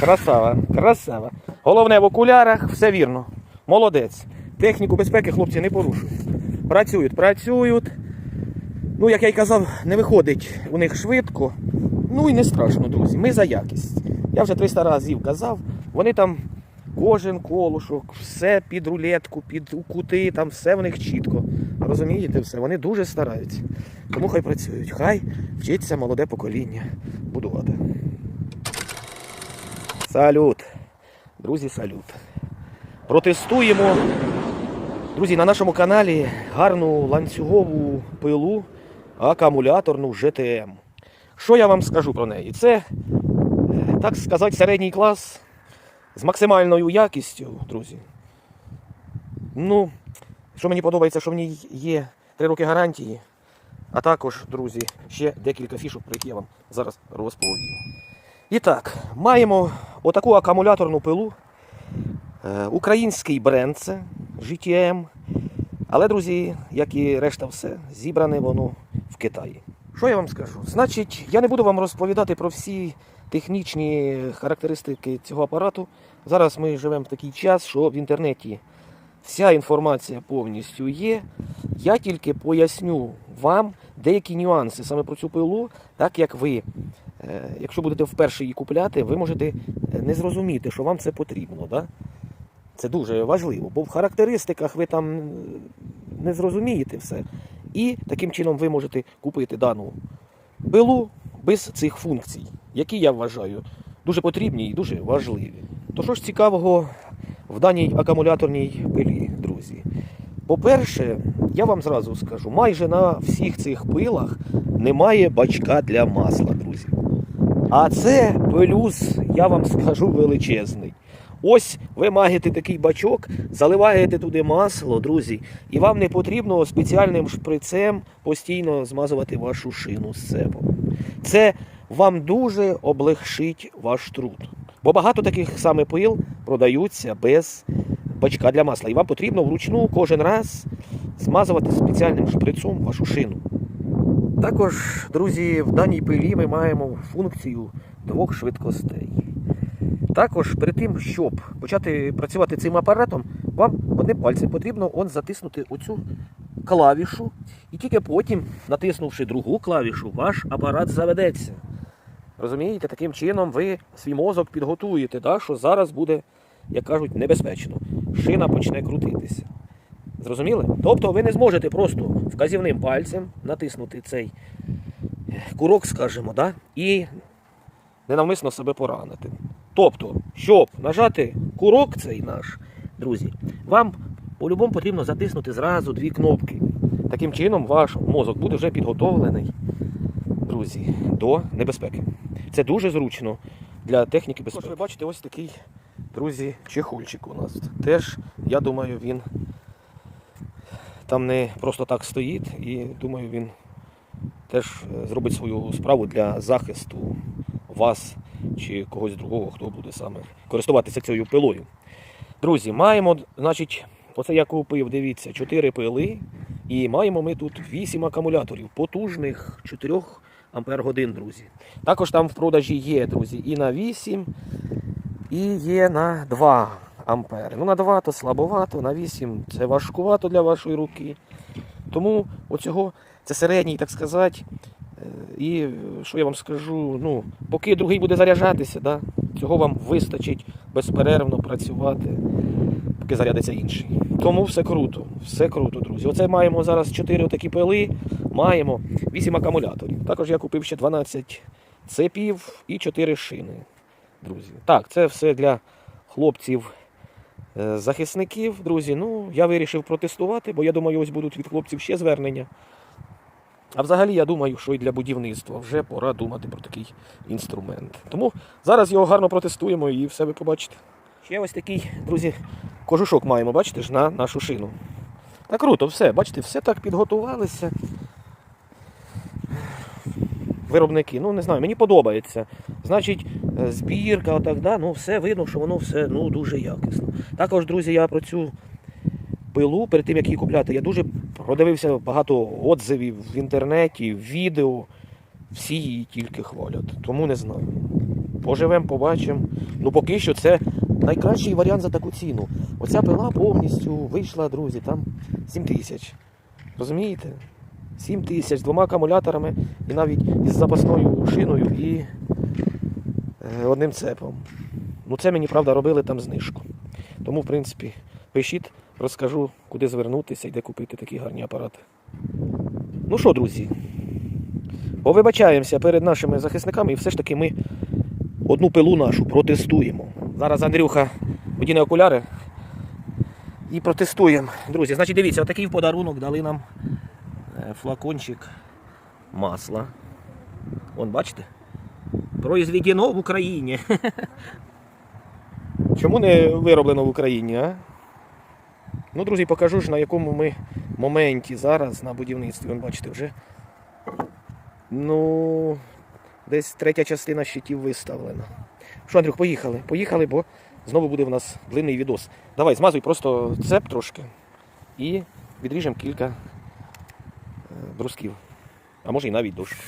Красава, красава. Головне в окулярах, все вірно. Молодець. Техніку безпеки хлопці не порушують. Працюють, працюють. Ну, як я й казав, не виходить у них швидко. Ну і не страшно, друзі. Ми за якість. Я вже 300 разів казав, вони там кожен колушок, все під рулетку, під кути, там все в них чітко. Розумієте все? Вони дуже стараються. Тому хай працюють. Хай вчиться молоде покоління будувати. Салют. Друзі, салют. Протестуємо. Друзі, на нашому каналі гарну ланцюгову пилу акумуляторну GTM. Що я вам скажу про неї? Це, е, так сказати, середній клас з максимальною якістю, друзі. Ну, що мені подобається, що в ній є 3 роки гарантії, а також, друзі, ще декілька фішок, про які я вам зараз розповім. І так, маємо отаку акумуляторну пилу. Е, Український бренд це GTM. Але, друзі, як і решта все, зібране воно в Китаї. Що я вам скажу? Значить, я не буду вам розповідати про всі технічні характеристики цього апарату. Зараз ми живемо в такий час, що в інтернеті вся інформація повністю є. Я тільки поясню вам деякі нюанси саме про цю пилу, так як ви, якщо будете вперше її купляти, ви можете е, не зрозуміти, що вам це потрібно. Да? Це дуже важливо, бо в характеристиках ви там е, не зрозумієте все. І таким чином ви можете купити дану пилу без цих функцій, які я вважаю дуже потрібні і дуже важливі. То що ж цікавого в даній акумуляторній пилі, друзі? По-перше, я вам зразу скажу, майже на всіх цих пилах немає бачка для масла, друзі. А це плюс, я вам скажу, величезний. Ось ви маєте такий бачок, заливаєте туди масло, друзі, і вам не потрібно спеціальним шприцем постійно змазувати вашу шину з цепом. Це вам дуже облегшить ваш труд. Бо багато таких саме пил продаються без бачка для масла. І вам потрібно вручну кожен раз змазувати спеціальним шприцом вашу шину. Також, друзі, в даній пилі ми маємо функцію двох швидкостей. Також перед тим, щоб почати працювати цим апаратом, вам одним пальцем потрібно он затиснути оцю клавішу, і тільки потім, натиснувши другу клавішу, ваш апарат заведеться. Розумієте, таким чином ви свій мозок підготуєте, да, що зараз буде, як кажуть, небезпечно. Шина почне крутитися. Зрозуміли? Тобто ви не зможете просто вказівним пальцем натиснути цей е, курок, скажімо, да, і ненавмисно себе поранити. Тобто, щоб нажати курок цей наш, друзі, вам по-любому потрібно затиснути зразу дві кнопки. Таким чином ваш мозок буде вже підготовлений, друзі, до небезпеки. Це дуже зручно для техніки безпеки. Ви бачите, ось такий, друзі, чехольчик у нас. Теж, я думаю, він там не просто так стоїть, і думаю, він теж е, зробить свою справу для захисту вас чи когось другого, хто буде саме користуватися цією пилою. Друзі, маємо, значить, оце я купив, дивіться, 4 пили, і маємо ми тут 8 акумуляторів, потужних 4 ампер годин, друзі. Також там в продажі є, друзі, і на 8, і є на 2 ампери. Ну, на 2 то слабовато, на 8 це важкувато для вашої руки. Тому оцього це середній, так сказати. Е, І е, що я вам скажу, ну, поки другий буде заряджатися, да, цього вам вистачить безперервно працювати, поки зарядиться інший. Тому все круто, все круто, друзі. Оце маємо зараз 4 такі пили, маємо 8 акумуляторів. Також я купив ще 12 цепів і 4 шини. Друзі. Так, це все для хлопців. Е, Захисників, друзі, ну я вирішив протестувати, бо я думаю, ось будуть від хлопців ще звернення. А взагалі я думаю, що і для будівництва вже пора думати про такий інструмент. Тому зараз його гарно протестуємо і все ви побачите. Ще ось такий, друзі, кожушок маємо, бачите ж, на нашу шину. Та круто, все, бачите, все так підготувалися. Виробники, ну не знаю, мені подобається. Значить, збірка, отак, да, ну все видно, що воно все ну, дуже якісно. Також, друзі, я про цю пилу перед тим, як її купляти, я дуже продивився багато отзивів в інтернеті, в відео. Всі її тільки хвалять. Тому не знаю. Поживемо, побачимо. Ну поки що це найкращий варіант за таку ціну. Оця пила повністю вийшла, друзі, там 7 тисяч. Розумієте? 7 тисяч з двома акумуляторами і навіть із запасною шиною і е, одним цепом. Ну це мені правда робили там знижку. Тому, в принципі, пишіть, розкажу, куди звернутися і де купити такі гарні апарати. Ну що, друзі, повибачаємося перед нашими захисниками і все ж таки ми одну пилу нашу протестуємо. Зараз Андрюха одіне окуляри і протестуємо. Друзі, значить, дивіться, отакий в подарунок дали нам е, флакончик масла. Вон, бачите? Произведено в Україні. Чому не вироблено в Україні, а? Ну, друзі, покажу ж на якому ми моменті зараз на будівництві. Вон, бачите, вже. Ну, десь третя частина щитів виставлена. Що, Андрюх, поїхали? Поїхали, бо знову буде в нас длинний відос. Давай, змазуй просто цеп трошки і відріжемо кілька е, брусків. А може і навіть дошку.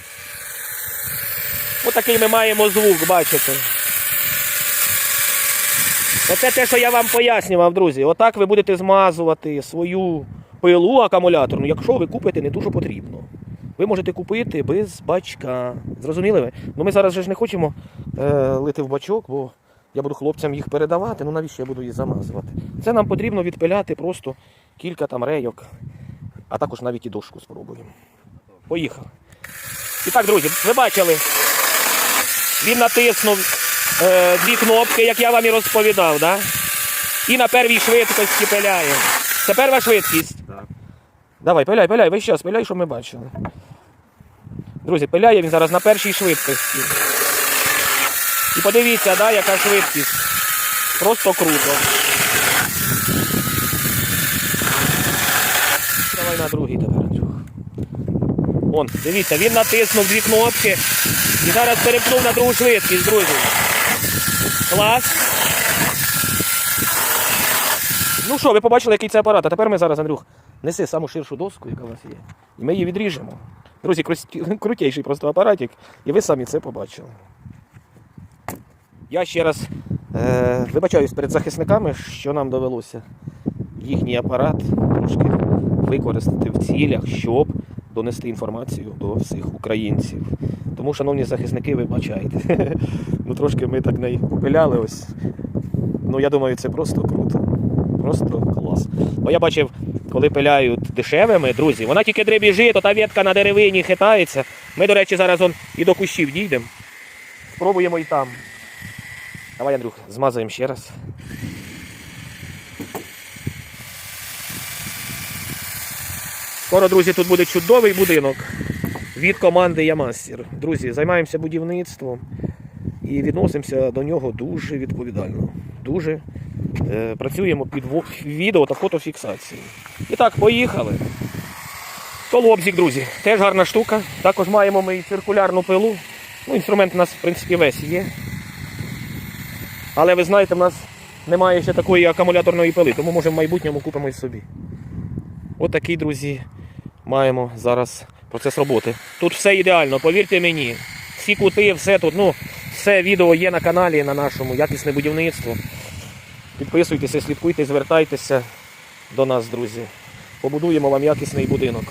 Отакий ми маємо звук, бачите. Оце те, що я вам пояснював, друзі. Отак ви будете змазувати свою пилу акумуляторну, якщо ви купите не що потрібно. Ви можете купити без бачка. Зрозуміли ви? Ну ми зараз же ж не хочемо е, лити в бачок, бо я буду хлопцям їх передавати. Ну навіщо я буду їх замазувати? Це нам потрібно відпиляти просто кілька там рейок, а також навіть і дошку спробуємо. Поїхали. І так, друзі, ви бачили, він натиснув е, дві кнопки, як я вам і розповідав, да? і на первій швидкості пиляє. Це перша швидкість. Так. Давай, пиляй, пиляй, весь час, пиляй, щоб ми бачили. Друзі, пиляє він зараз на першій швидкості. І подивіться, да, яка швидкість. Просто круто. Давай на другий тепер. Вон, дивіться, він натиснув дві кнопки і зараз перепнув на другу швидкість, друзі. Клас. Ну що, ви побачили, який це апарат. А тепер ми зараз, Андрюх, неси саму ширшу доску, яка у вас є. І ми її відріжемо. Друзі, кру- крутейший просто апаратик, і ви самі це побачили. Я ще раз е, вибачаюсь перед захисниками, що нам довелося їхній апарат трошки використати в цілях, щоб донести інформацію до всіх українців. Тому, шановні захисники, вибачайте. ну трошки ми так не попиляли ось. Ну я думаю, це просто круто. Просто клас. Бо я бачив, коли пиляють дешевими, друзі, вона тільки дребіжить, то та ветка на деревині хитається. Ми, до речі, зараз он і до кущів дійдемо. Спробуємо і там. Давай, Андрюх, змазуємо ще раз. Скоро, друзі, тут буде чудовий будинок від команди Ямастер. Друзі, займаємося будівництвом і відносимося до нього дуже відповідально. Дуже е, працюємо під відео та фотофіксації. І так, поїхали. Колобзик, друзі, теж гарна штука. Також маємо ми і циркулярну пилу. Ну, інструмент у нас, в принципі, весь є. Але ви знаєте, в нас немає ще такої акумуляторної пили, тому може в майбутньому купимо і собі. Отакий, друзі, маємо зараз процес роботи. Тут все ідеально, повірте мені. Всі кути, все тут, ну, все відео є на каналі на нашому, якісне будівництво. Підписуйтеся, слідкуйте, звертайтеся до нас, друзі. Побудуємо вам якісний будинок.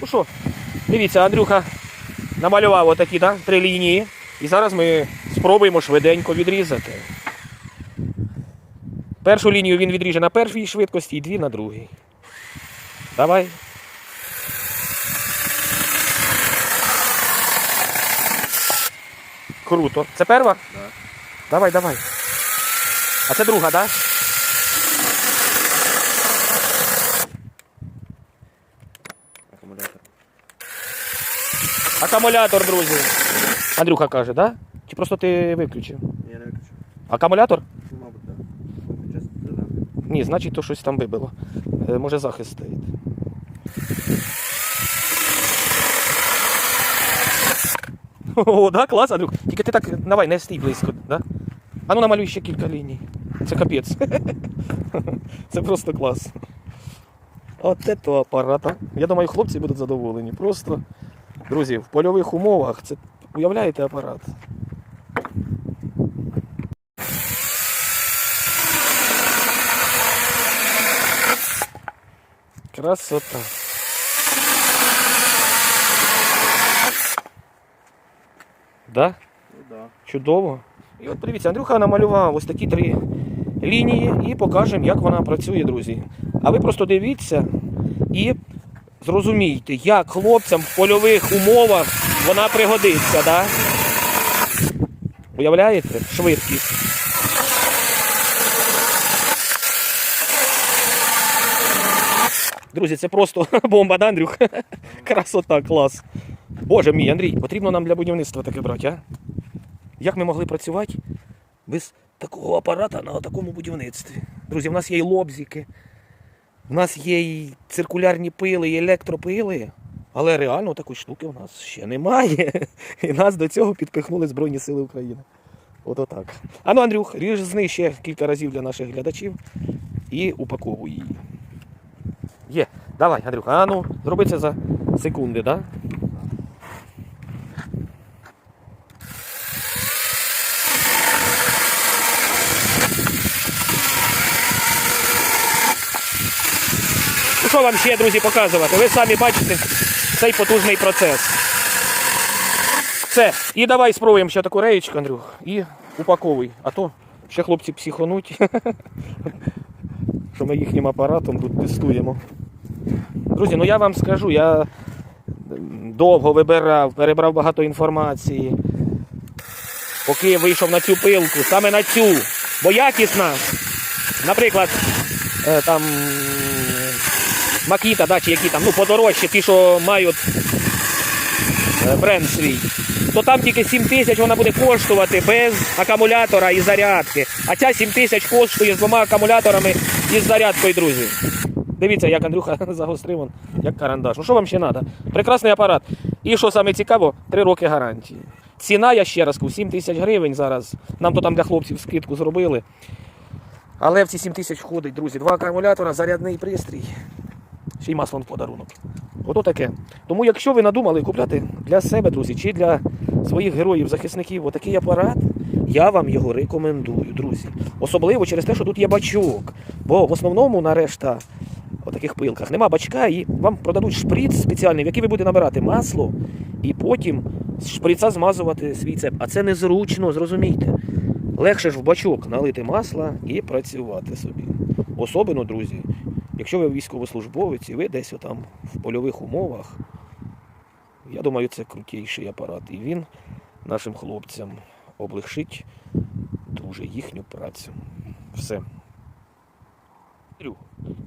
Ну що, дивіться, Андрюха намалював отакі да, три лінії. І зараз ми спробуємо швиденько відрізати. Першу лінію він відріже на першій швидкості і дві на другій. Давай. Круто. Це перша? Так. Давай, давай. А це друга, так? Да? Акумулятор. Акумулятор, друзі. Андрюха каже, так? Да? Чи просто ти виключив? Я не виключу. Акумулятор? Ну, мабуть, так. Зелений. Ні, значить то щось там вибило. Е, Може захист стоїть. О, да, клас, Андрюх. Тільки ти так давай не стій близько. Да? А ну намалюй ще кілька ліній. Це капець. Це просто клас. От це апарата. Я думаю, хлопці будуть задоволені. Просто, друзі, в польових умовах це уявляєте апарат. Красота. Да? Ну да. Чудово. І от подивіться, Андрюха намалював ось такі три лінії і покажемо, як вона працює, друзі. А ви просто дивіться і зрозумійте, як хлопцям в польових умовах вона пригодиться, да? Уявляєте? Швидкість. Друзі, це просто бомба, да, Андрюх? Красота, клас. Боже мій, Андрій, потрібно нам для будівництва таке брати, а? Як ми могли працювати без такого апарата на такому будівництві? Друзі, в нас є і лобзики, в нас є і циркулярні пили, і електропили, але реально такої штуки в нас ще немає. І нас до цього підпихнули Збройні Сили України. От отак. А ну, Андрюх, різни ще кілька разів для наших глядачів і упаковуй її. Є, давай, Андрюха, а ну, зроби це за секунди, так? Да? Що вам ще, друзі, показувати? Ви самі бачите цей потужний процес. Все. І давай спробуємо ще таку реєчку, Андрюх, і упаковуй. А то ще хлопці психонуть, що ми їхнім апаратом тут тестуємо. Друзі, ну я вам скажу, я довго вибирав, перебрав багато інформації. Поки вийшов на цю пилку, саме на цю, бо якісна, наприклад, е, там Макіта, да, чи які там, ну подорожчі, ті, що мають е, бренд свій, то там тільки 7 тисяч вона буде коштувати без акумулятора і зарядки. А ця 7 тисяч коштує з двома акумуляторами і з зарядкою, друзі. Дивіться, як Андрюха загострив, он, як карандаш. Ну що вам ще треба? Прекрасний апарат. І що саме цікаво, 3 роки гарантії. Ціна, я ще раз кажу, 7 тисяч гривень зараз. Нам то там для хлопців скидку зробили. Але в ці 7 тисяч входить, друзі, два акумулятора, зарядний пристрій. Ще й масло в подарунок. Ото таке. Тому, якщо ви надумали купляти для себе, друзі, чи для своїх героїв, захисників, отакий апарат, я вам його рекомендую, друзі. Особливо через те, що тут є бачок. Бо в основному на решта таких пилках нема бачка, і вам продадуть шприц спеціальний, в який ви будете набирати масло, і потім з шприца змазувати свій цеп. А це незручно, зрозумійте. Легше ж в бачок налити масла і працювати собі. Особливо, друзі, якщо ви військовослужбовець і ви десь отам в польових умовах, я думаю, це крутіший апарат. І він нашим хлопцям облегшить дуже їхню працю. Все.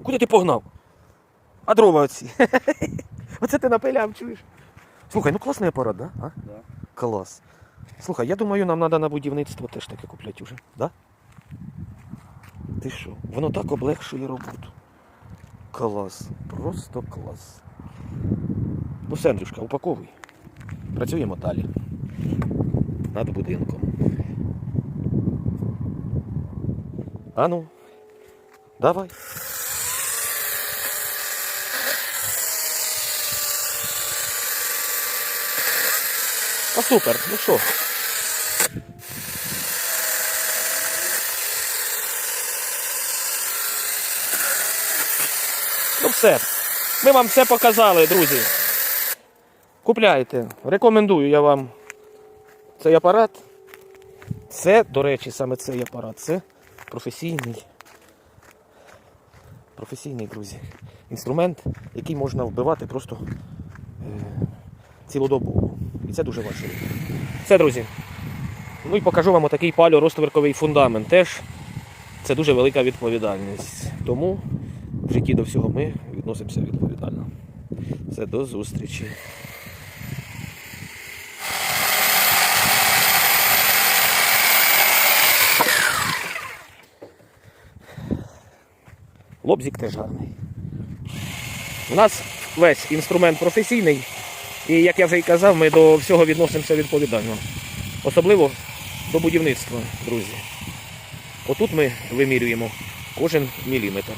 Куди ти погнав? А дрова оці. Оце ти напиляв, чуєш? Слухай, ну класний апарат, да? А? Да. Клас. Слухай, я думаю, нам треба на будівництво теж таке купляти уже, да? Ти що? Воно так облегшує роботу. Клас. Просто клас. Ну все, Андрюшка, упаковуй. Працюємо далі. Над будинком. Ану, давай. А супер, ну що? Все. Ми вам все показали, друзі. Купляйте. Рекомендую я вам цей апарат. Це, до речі, саме цей апарат. Це професійний. Професійний, друзі. Інструмент, який можна вбивати просто е, цілодобово. І це дуже важливо. Все, друзі. Ну і покажу вам отакий паліоростверковий фундамент. Теж це дуже велика відповідальність. Тому в житті до всього ми відносимося відповідально. Все, до зустрічі. Лобзик теж гарний. У нас весь інструмент професійний, і як я вже і казав, ми до всього відносимося відповідально. Особливо до будівництва, друзі. Отут ми вимірюємо кожен міліметр.